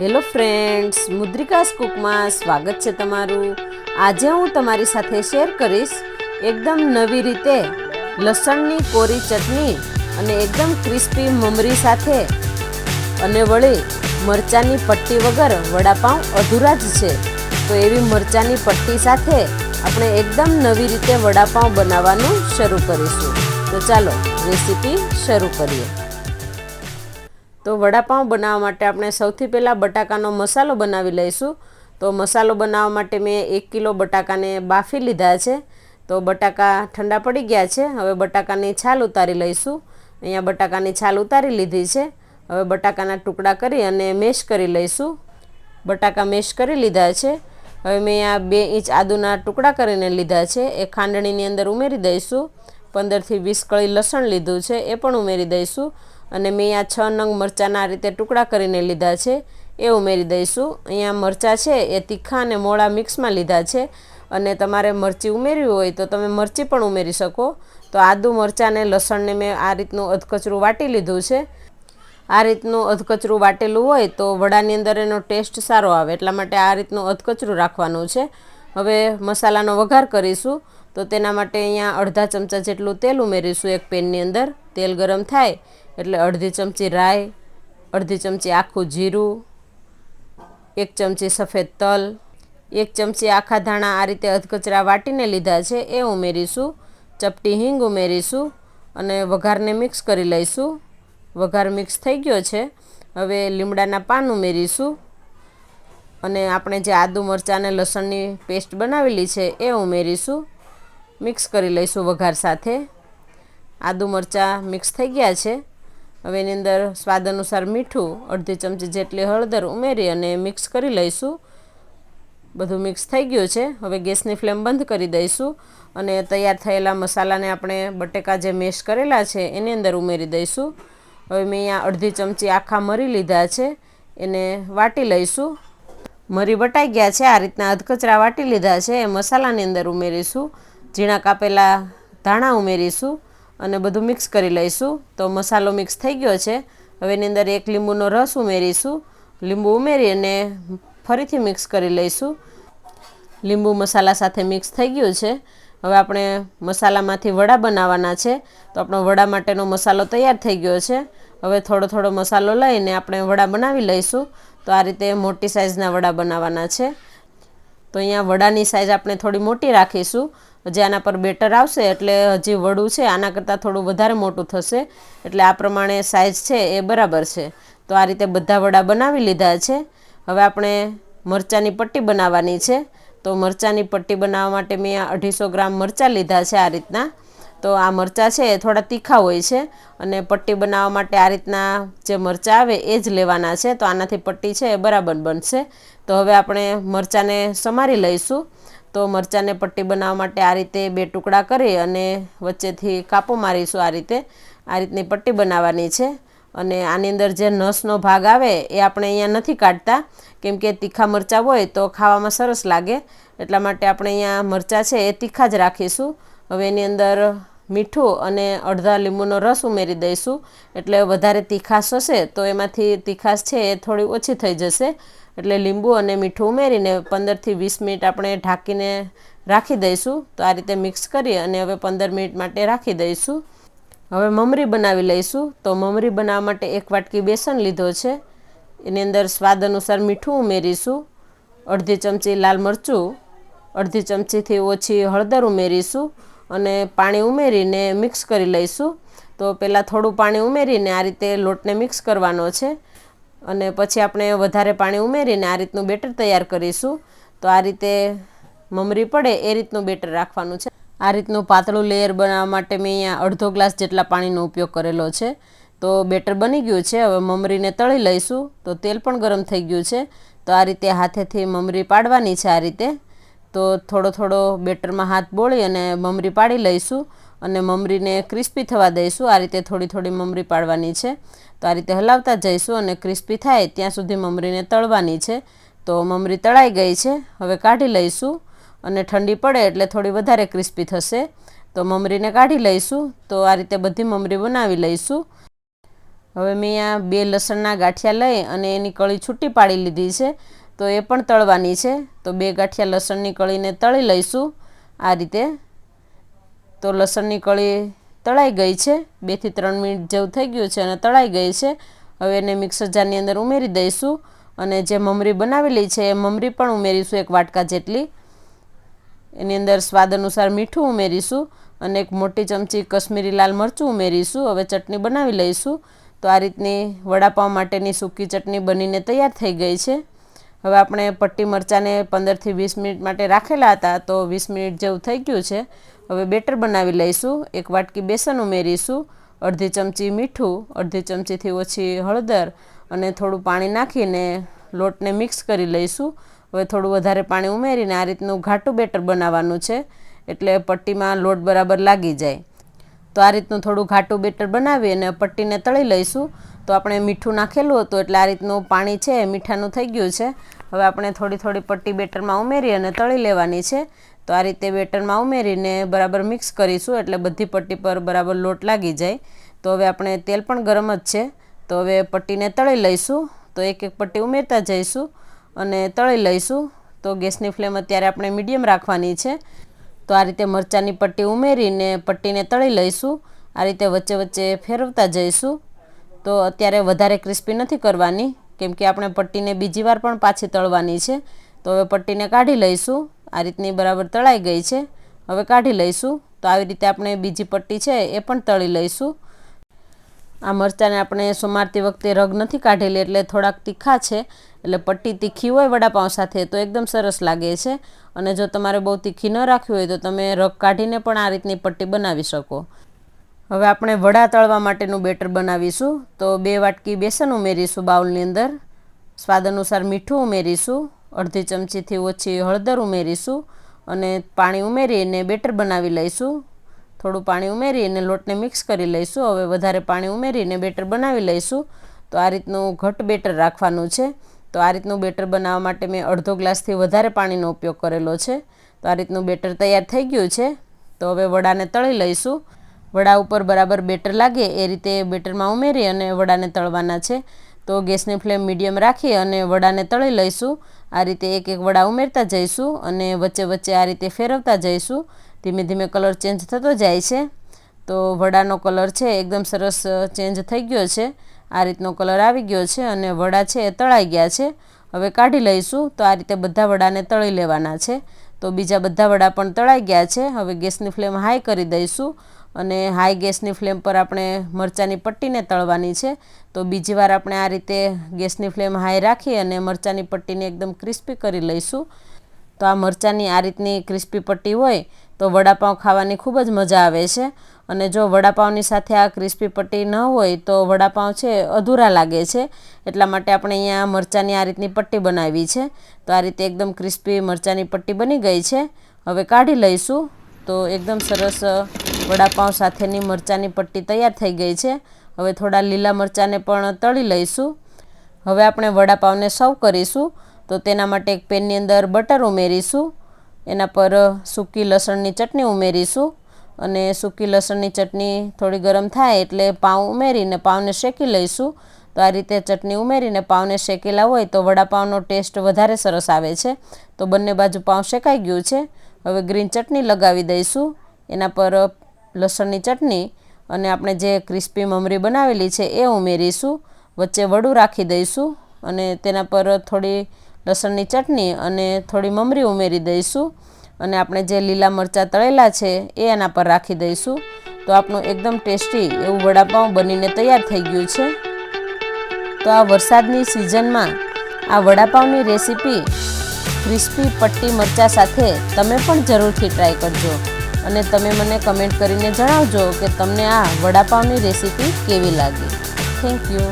Hello friends મુદ્રિકાસ કુકમાં સ્વાગત છે તમારું. આજે હું તમારી સાથે શેર કરીશ એકદમ નવી રીતે લસણની કોરી ચટણી અને એકદમ ક્રિસ્પી મમરી સાથે. અને વળી મરચાંની પટ્ટી વગર વડાપાઉં અધૂરા જ છે. તો એવી મરચાંની પટ્ટી સાથે આપણે એકદમ નવી રીતે વડાપાઉં બનાવવાનું શરૂ કરીશું. તો ચાલો રેસીપી શરૂ કરીએ. તો વડાપાઉં બનાવવા માટે આપણે સૌથી પહેલાં બટાકાનો મસાલો બનાવી લઈશું. તો મસાલો બનાવવા માટે મેં એક કિલો બટાકાને બાફી લીધા છે. તો બટાકા ઠંડા પડી ગયા છે. હવે બટાકાની છાલ ઉતારી લઈશું. અહીંયા બટાકાની છાલ ઉતારી લીધી છે. હવે બટાકાના ટુકડા કરી અને મેશ કરી લઈશું. બટાકા મેશ કરી લીધા છે. હવે મેં આ બે ઇંચ આદુના ટુકડા કરીને લીધા છે. એ ખાંડણીની અંદર ઉમેરી દઈશું. પંદરથી વીસ કળી લસણ લીધું છે. એ પણ ઉમેરી દઈશું. અને મેં આ છ નંગ મરચાંના આ રીતે ટુકડા કરીને લીધા છે. એ ઉમેરી દઈશું. અહીંયા મરચાં છે, એ તીખા અને મોળા મિક્સમાં લીધા છે. અને તમારે મરચી ઉમેરવી હોય તો તમે મરચી પણ ઉમેરી શકો. તો આદુ મરચાં અને લસણને મેં આ રીતનું અધકચરું વાટી લીધું છે. આ રીતનું અધકચરું વાટેલું હોય તો વડાની અંદર એનો ટેસ્ટ સારો આવે, એટલા માટે આ રીતનું અધકચરું રાખવાનું છે. હવે મસાલાનો વઘાર કરીશું. તો તેના માટે અહીંયા અડધા ચમચા જેટલું તેલ ઉમેરીશું એક પેનની અંદર. તેલ ગરમ થાય એટલે અડધી ચમચી રાઈ, અડધી ચમચી આખું જીરું, એક ચમચી સફેદ તલ, એક ચમચી આખા ધાણા આ રીતે અધકચરા વાટીને લીધા છે, એ ઉમેરીશું, ચપટી હિંગ ઉમેરીશું અને વઘારને મિક્સ કરી લઈશું. વઘાર મિક્સ થઈ ગયો છે, હવે લીમડાના પાન ઉમેરીશું અને આપણે જે આદુ મરચાં અને લસણની પેસ્ટ બનાવેલી છે, એ ઉમેરીશું. મિક્સ કરી લઈશું વઘાર સાથે. આદુ મરચાં મિક્સ થઈ ગયા છે. હવે એની અંદર સ્વાદ અનુસાર મીઠું, અડધી ચમચી જેટલી હળદર ઉમેરી અને મિક્સ કરી લઈશું. બધું મિક્સ થઈ ગયું છે. હવે ગેસની ફ્લેમ બંધ કરી દઈશું અને તૈયાર થયેલા મસાલાને આપણે બટેકા જે મેશ કરેલા છે એની અંદર ઉમેરી દઈશું. હવે મેં અહીંયા અડધી ચમચી આખા મરી લીધા છે, એને વાટી લઈશું. મરી વટાઈ ગયા છે, આ રીતના અધકચરા વાટી લીધા છે, એ મસાલાની અંદર ઉમેરીશું. ઝીણા કાપેલા ધાણા ઉમેરીશું. અને બધું મિક્સ કરી લઈશું. તો મસાલો મિક્સ થઈ ગયો છે. હવે એની અંદર એક લીંબુનો રસ ઉમેરીશું. લીંબુ ઉમેરી અને ફરીથી મિક્સ કરી લઈશું. લીંબુ મસાલા સાથે મિક્સ થઈ ગયું છે. હવે આપણે મસાલામાંથી વડા બનાવવાના છે. તો આપણો વડા માટેનો મસાલો તૈયાર થઈ ગયો છે. હવે થોડો થોડો મસાલો લઈને આપણે વડા બનાવી લઈશું. તો આ રીતે મોટી સાઇઝના વડા બનાવવાના છે. તો અહીંયા વડાની સાઇઝ આપણે થોડી મોટી રાખીશું. જે આના પર બેટર આવશે, એટલે હજી વડું છે, આના કરતાં થોડું વધારે મોટું થશે. એટલે આ પ્રમાણે સાઇઝ છે એ બરાબર છે. તો આ રીતે બધા વડા બનાવી લીધા છે. હવે આપણે મરચાંની પટ્ટી બનાવવાની છે. તો મરચાંની પટ્ટી બનાવવા માટે મેં અઢીસો ગ્રામ મરચાં લીધા છે આ રીતના. તો આ મરચાં છે એ થોડા તીખા હોય છે અને પટ્ટી બનાવવા માટે આ રીતના જે મરચાં આવે એ જ લેવાના છે. તો આનાથી પટ્ટી છે એ બરાબર બનશે. તો હવે આપણે મરચાંને સમારી લઈશું. તો મરચાંને પટ્ટી બનાવવા માટે આ રીતે બે ટુકડા કરી અને વચ્ચેથી કાપો મારીશું આ રીતે. આ રીતની પટ્ટી બનાવવાની છે અને આની અંદર જે નસનો ભાગ આવે એ આપણે અહીંયા નથી કાઢતા. કેમ કે તીખા મરચાં હોય તો ખાવામાં સરસ લાગે. એટલા માટે આપણે અહીંયા મરચાં છે એ તીખા જ રાખીશું. હવે એની અંદર મીઠું અને અડધા લીંબુનો રસ ઉમેરી દઈશું. એટલે વધારે તીખાશ હશે તો એમાંથી તીખાશ છે એ થોડી ઓછી થઈ જશે. એટલે લીંબુ અને મીઠું ઉમેરીને પંદરથી વીસ મિનિટ આપણે ઢાંકીને રાખી દઈશું. તો આ રીતે મિક્સ કરી અને હવે પંદર મિનિટ માટે રાખી દઈશું. હવે મમરી બનાવી લઈશું. તો મમરી બનાવવા માટે એક વાટકી બેસન લીધો છે. એની અંદર સ્વાદ અનુસાર મીઠું ઉમેરીશું. અડધી ચમચી લાલ મરચું, અડધી ચમચીથી ઓછી હળદર ઉમેરીશું અને પાણી ઉમેરીને મિક્સ કરી લઈશું. તો પહેલાં થોડું પાણી ઉમેરીને આ રીતે લોટને મિક્સ કરવાનો છે. અને પછી આપણે વધારે પાણી ઉમેરીને આ રીતનું બેટર તૈયાર કરીશું. તો આ રીતે મમરી પડે એ રીતનું બેટર રાખવાનું છે. આ રીતનું પાતળું લેયર બનાવવા માટે મેં અહીંયા અડધો ગ્લાસ જેટલા પાણીનો ઉપયોગ કરેલો છે. તો બેટર બની ગયું છે. હવે મમરીને તળી લઈશું. તો તેલ પણ ગરમ થઈ ગયું છે. તો આ રીતે હાથેથી મમરી પાડવાની છે આ રીતે. તો થોડો થોડો બેટરમાં હાથ બોળી અને મમરી પાડી લઈશું અને મમરીને ક્રિસ્પી થવા દઈશું. આ રીતે થોડી થોડી મમરી પાડવાની છે. તો આ રીતે હલાવતા જઈશું અને ક્રિસ્પી થાય ત્યાં સુધી મમરીને તળવાની છે. તો મમરી તળાઈ ગઈ છે. હવે કાઢી લઈશું અને ઠંડી પડે એટલે થોડી વધારે ક્રિસ્પી થશે. તો મમરીને કાઢી લઈશું. તો આ રીતે બધી મમરી બનાવી લઈશું. હવે મેં આ બે લસણના ગાંઠિયા લઈ અને એની કળી છૂટી પાડી લીધી છે. તો એ પણ તળવાની છે. તો બે ગાંઠિયા લસણની કળીને તળી લઈશું. આ રીતે તો લસણની કળી તળાઈ ગઈ છે. બેથી ત્રણ મિનિટ જેવું થઈ ગયું છે અને તળાઈ ગઈ છે. હવે એને મિક્સર જારની અંદર ઉમેરી દઈશું અને જે મમરી બનાવેલી છે એ મમરી પણ ઉમેરીશું એક વાટકા જેટલી. એની અંદર સ્વાદ અનુસાર મીઠું ઉમેરીશું અને એક મોટી ચમચી કશ્મીરી લાલ મરચું ઉમેરીશું. હવે ચટણી બનાવી લઈશું. તો આ રીતની વડાપાઉં માટેની સૂકી ચટણી બનીને તૈયાર થઈ ગઈ છે. હવે આપણે પટ્ટી મરચાંને પંદરથી વીસ મિનિટ માટે રાખેલા હતા, તો વીસ મિનિટ જેવું થઈ ગયું છે. હવે બેટર બનાવી લઈશું. એક વાટકી બેસન ઉમેરીશું, અડધી ચમચી મીઠું, અડધી ચમચીથી ઓછી હળદર અને થોડું પાણી નાખીને લોટને મિક્સ કરી લઈશું. હવે થોડું વધારે પાણી ઉમેરીને આ રીતનું ઘાટું બેટર બનાવવાનું છે, એટલે પટ્ટીમાં લોટ બરાબર લાગી જાય. તો આ રીતનું થોડું ઘાટું બેટર બનાવી અને પટ્ટીને તળી લઈશું. તો આપણે મીઠું નાખેલું હતું, એટલે આ રીતનું પાણી છે, મીઠાનું થઈ ગયું છે. હવે આપણે થોડી થોડી પટ્ટી બેટરમાં ઉમેરી અને તળી લેવાની છે. તો આ રીતે બેટરમાં ઉમેરીને બરાબર મિક્સ કરીશું એટલે બધી પટ્ટી પર બરાબર લોટ લાગી જાય. તો હવે આપણે તેલ પણ ગરમ જ છે. તો હવે પટ્ટીને તળી લઈશું. તો એક એક પટ્ટી ઉમેરતા જઈશું અને તળી લઈશું. તો ગેસની ફ્લેમ અત્યારે આપણે મીડિયમ રાખવાની છે. તો આ રીતે મરચાંની પટ્ટી ઉમેરીને પટ્ટીને તળી લઈશું. આ રીતે વચ્ચે વચ્ચે ફેરવતા જઈશું. તો અત્યારે વધારે ક્રિસ્પી નથી કરવાની. કેમ કે આપણે પટ્ટીને બીજી વાર પણ પાછી તળવાની છે. તો હવે પટ્ટીને કાઢી લઈશું. આ રીતની બરાબર તળાઈ ગઈ છે. હવે કાઢી લઈશું. તો આવી રીતે આપણે બીજી પટ્ટી છે એ પણ તળી લઈશું. આ મરચાંને આપણે સુમારતી વખતે રગ નથી કાઢેલી એટલે થોડાક તીખા છે. એટલે પટ્ટી તીખી હોય વડાપાઉં સાથે તો એકદમ સરસ લાગે છે. અને જો તમારે બહુ તીખી ન રાખવી હોય તો તમે રગ કાઢીને પણ આ રીતની પટ્ટી બનાવી શકો. હવે આપણે વડા તળવા માટેનું બેટર બનાવીશું. તો બે વાટકી બેસન ઉમેરીશું બાઉલની અંદર. સ્વાદ અનુસાર મીઠું ઉમેરીશું. અડધી ચમચીથી ઓછી હળદર ઉમેરીશું. અને પાણી ઉમેરીને બેટર બનાવી લઈશું. થોડું પાણી ઉમેરીને લોટને મિક્સ કરી લઈશું. હવે વધારે પાણી ઉમેરીને બેટર બનાવી લઈશું. તો આ રીતનું ઘટ બેટર રાખવાનું છે. તો આ રીતનું બેટર બનાવવા માટે મેં અડધો ગ્લાસથી વધારે પાણીનો ઉપયોગ કરેલો છે. તો આ રીતનું બેટર તૈયાર થઈ ગયું છે. તો હવે વડાને તળી લઈશું. વડા ઉપર બરાબર બેટર લાગે એ રીતે બેટરમાં ઉમેરી અને વડાને તળવાના છે. તો ગેસની ફ્લેમ મીડિયમ રાખી અને વડાને તળી લઈશું. આ રીતે એક એક વડા ઉમેરતા જઈશું અને વચ્ચે વચ્ચે આ રીતે ફેરવતા જઈશું. ધીમે ધીમે કલર ચેન્જ થતો જાય છે. તો વડાનો કલર છે એકદમ સરસ ચેન્જ થઈ ગયો છે. આ રીતનો કલર આવી ગયો છે અને વડા છે એ તળાઈ ગયા છે. હવે કાઢી લઈશું. તો આ રીતે બધા વડાને તળી લેવાના છે. તો બીજા બધા વડા પણ તળાઈ ગયા છે. હવે ગેસની ફ્લેમ હાઈ કરી દઈશું. અને હાઈ ગેસની ફ્લેમ પર આપણે મરચાંની પટ્ટીને તળવાની છે. તો બીજી વાર આપણે આ રીતે ગેસની ફ્લેમ હાઈ રાખી અને મરચાંની પટ્ટીને એકદમ ક્રિસ્પી કરી લઈશું. તો આ મરચાંની આ રીતની ક્રિસ્પી પટ્ટી હોય તો વડાપાઉં ખાવાની ખૂબ જ મજા આવે છે. અને જો વડાપાઉંની સાથે આ ક્રિસ્પી પટ્ટી ન હોય તો વડાપાઉં છે અધૂરા લાગે છે. એટલા માટે આપણે અહીંયા મરચાંની આ રીતની પટ્ટી બનાવી છે. તો આ રીતે એકદમ ક્રિસ્પી મરચાંની પટ્ટી બની ગઈ છે. હવે કાઢી લઈશું. તો એકદમ સરસ વડાપાઉં સાથેની મરચાંની પટ્ટી તૈયાર થઈ ગઈ છે. હવે થોડા લીલા મરચાંને પણ તળી લઈશું. હવે આપણે વડાપાઉંને સર્વ કરીશું. તો તેના માટે એક પેનની અંદર બટર ઉમેરીશું. એના પર સૂકી લસણની ચટણી ઉમેરીશું. અને સૂકી લસણની ચટણી થોડી ગરમ થાય એટલે પાઉં ઉમેરીને પાઉંને શેકી લઈશું. તો આ રીતે ચટણી ઉમેરીને પાઉંને શેકેલા હોય તો વડાપાઉંનો ટેસ્ટ વધારે સરસ આવે છે. તો બંને બાજુ પાઉં શેકાઈ ગયું છે. હવે ગ્રીન ચટણી લગાવી દઈશું. એના પર લસણની ચટણી અને આપણે જે ક્રિસ્પી મમરી બનાવેલી છે એ ઉમેરીશું. વચ્ચે વડું રાખી દઈશું અને તેના પર થોડી લસણની ચટણી અને થોડી મમરી ઉમેરી દઈશું. અને આપણે જે લીલા મરચાં તળેલા છે એ એના પર રાખી દઈશું. તો આપણું એકદમ ટેસ્ટી એવું વડાપાઉં બનીને તૈયાર થઈ ગયું છે. તો આ વરસાદની સિઝનમાં આ વડાપાઉંની રેસીપી ક્રિસ્પી પટ્ટી મરચાં સાથે તમે પણ જરૂરથી ટ્રાય કરજો. અને તમે મને કમેન્ટ કરીને જણાવજો કે તમને આ વડાપાઉંની રેસીપી કેવી લાગી. Thank you